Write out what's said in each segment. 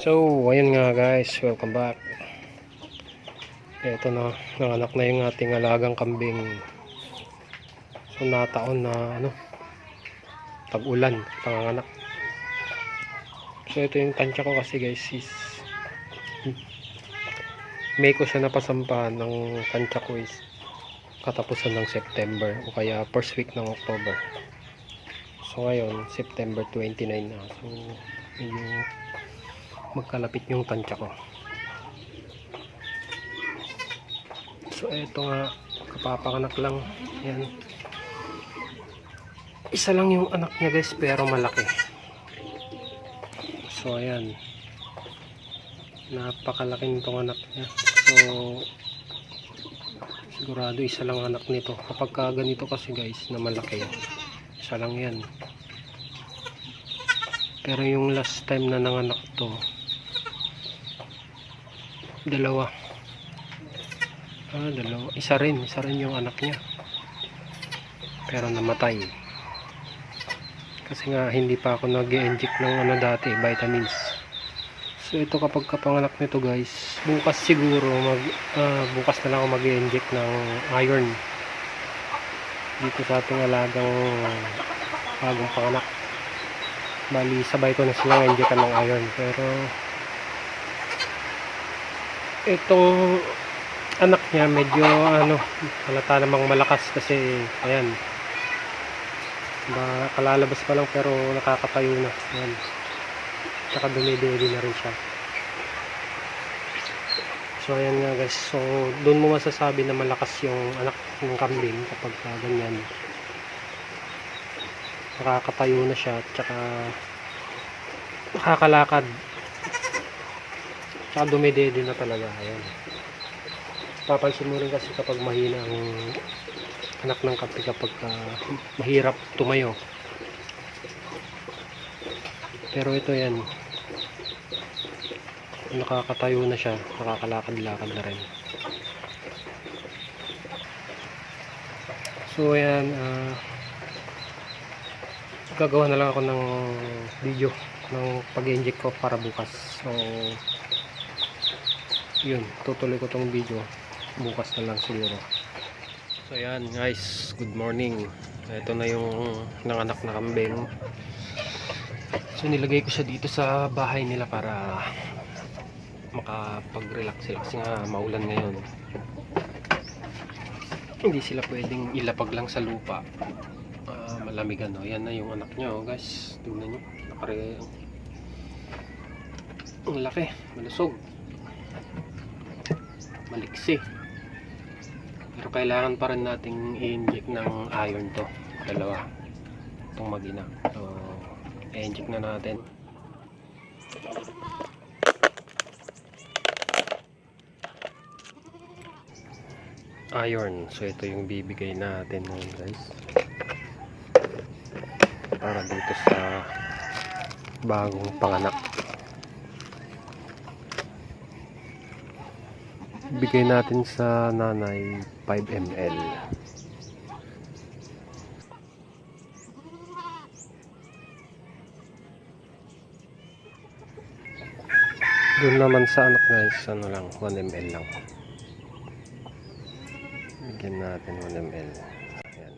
So, ayun nga guys, welcome back. Ito na, nanganak na yung ating alagang kambing. So, nataon na ano, tag-ulan, panganganak. So, ito yung tansya ko kasi guys is May ko siya napasampahan ng tansya ko is katapusan ng September o kaya first week ng October. So, ngayon, September 29 na. So, medyo magkalapit yung tansya ko. So eto nga kapapanganak lang. Yan. Isa lang yung anak niya guys pero malaki. So ayan. Napakalaki nitong anak niya. So sigurado isa lang anak nito. Kapag ka ganito kasi guys na malaki, isa lang yan. Pero yung last time na nanganak to, dalawa. Ah dalawa. Isa rin isa rin yung anak niya. Pero namatay. Kasi nga hindi pa ako nag inject ng ano dati vitamins. So ito kapag kapanganak nito guys bukas siguro mag ah, bukas na lang ako mag inject ng iron. Dito sa ating alagang bagong panganak. Bali sabay ko na silang inject ng iron pero itong anak niya medyo ano halata namang malakas kasi ayan. Ba kalalabas pa lang pero nakakatayo na ayan. Tsaka dumidede na rin siya. So ayan nga guys. So doon mo masasabi na malakas yung anak ng kambing kapag ka ganyan. Nakakatayo na siya tsaka nakakalakad Tsaka dumidede na talaga. Ayan. Papansin mo rin kasi kapag mahina ang anak ng kape kapag ah, mahirap tumayo. Pero ito yan. Nakakatayo na siya. Nakakalakad-lakad na rin. So ayan. ah, gagawa na lang ako ng video ng pag-inject ko para bukas. So yun, tutuloy ko tong video. Bukas na lang siguro. So yan guys, good morning. Ito na yung nanganak na kambing. So nilagay ko siya dito sa bahay nila para makapag-relax sila kasi nga maulan ngayon. Hindi sila pwedeng ilapag lang sa lupa. Ah, malamig ano, yan na yung anak niya oh, guys. Tingnan nyo, nakare ang laki, malusog maliksi. Pero kailangan pa rin nating i-inject ng iron to. Dalawa. Itong magina. So i-inject na natin. Iron. So ito yung bibigay natin ngayon guys. Para dito sa bagong panganak bigay natin sa nanay 5 ml doon naman sa anak guys ano lang 1 ml lang. Bigyan natin 1 ml Ayan.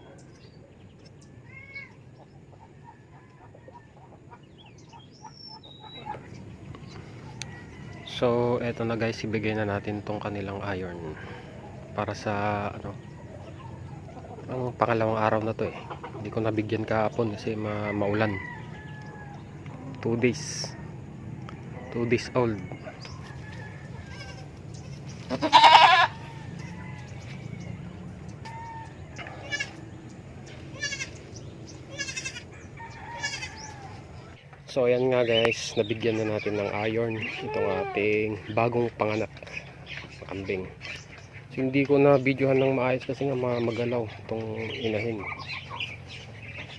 So, eto na guys, ibigay na natin tong kanilang iron para sa ano ang pangalawang araw na to eh. Hindi ko nabigyan kahapon kasi ma maulan. 2 days. 2 days old. So ayan nga guys, nabigyan na natin ng iron itong ating bagong panganak na kambing. So hindi ko na videohan ng maayos kasi nga magalaw itong inahin.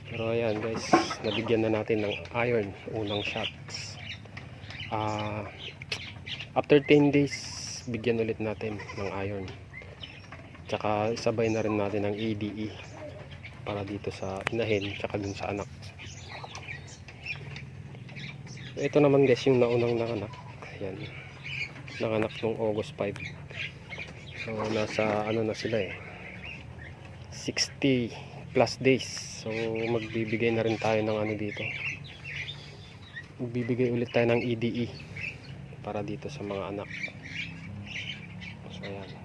Pero ayan guys, nabigyan na natin ng iron unang shots. Ah after 10 days, bigyan ulit natin ng iron. Tsaka sabay na rin natin ng EDE para dito sa inahin tsaka dun sa anak. Ito naman guys yung naunang nanganak. Yan. Nanganak nung August 5. So, nasa ano na sila eh. 60 plus days. So, magbibigay na rin tayo ng ano dito. Magbibigay ulit tayo ng EDE para dito sa mga anak. So, ayan.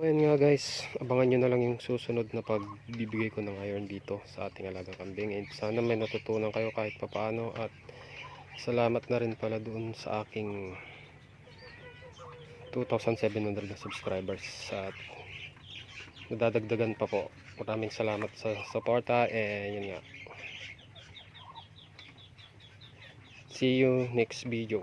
Ayan nga guys, abangan nyo na lang yung susunod na pagbibigay ko ng iron dito sa ating alagang kambing. And sana may natutunan kayo kahit papaano at salamat na rin pala doon sa aking 2,700 na subscribers at nadadagdagan pa po. Maraming salamat sa suporta and yun nga. See you next video.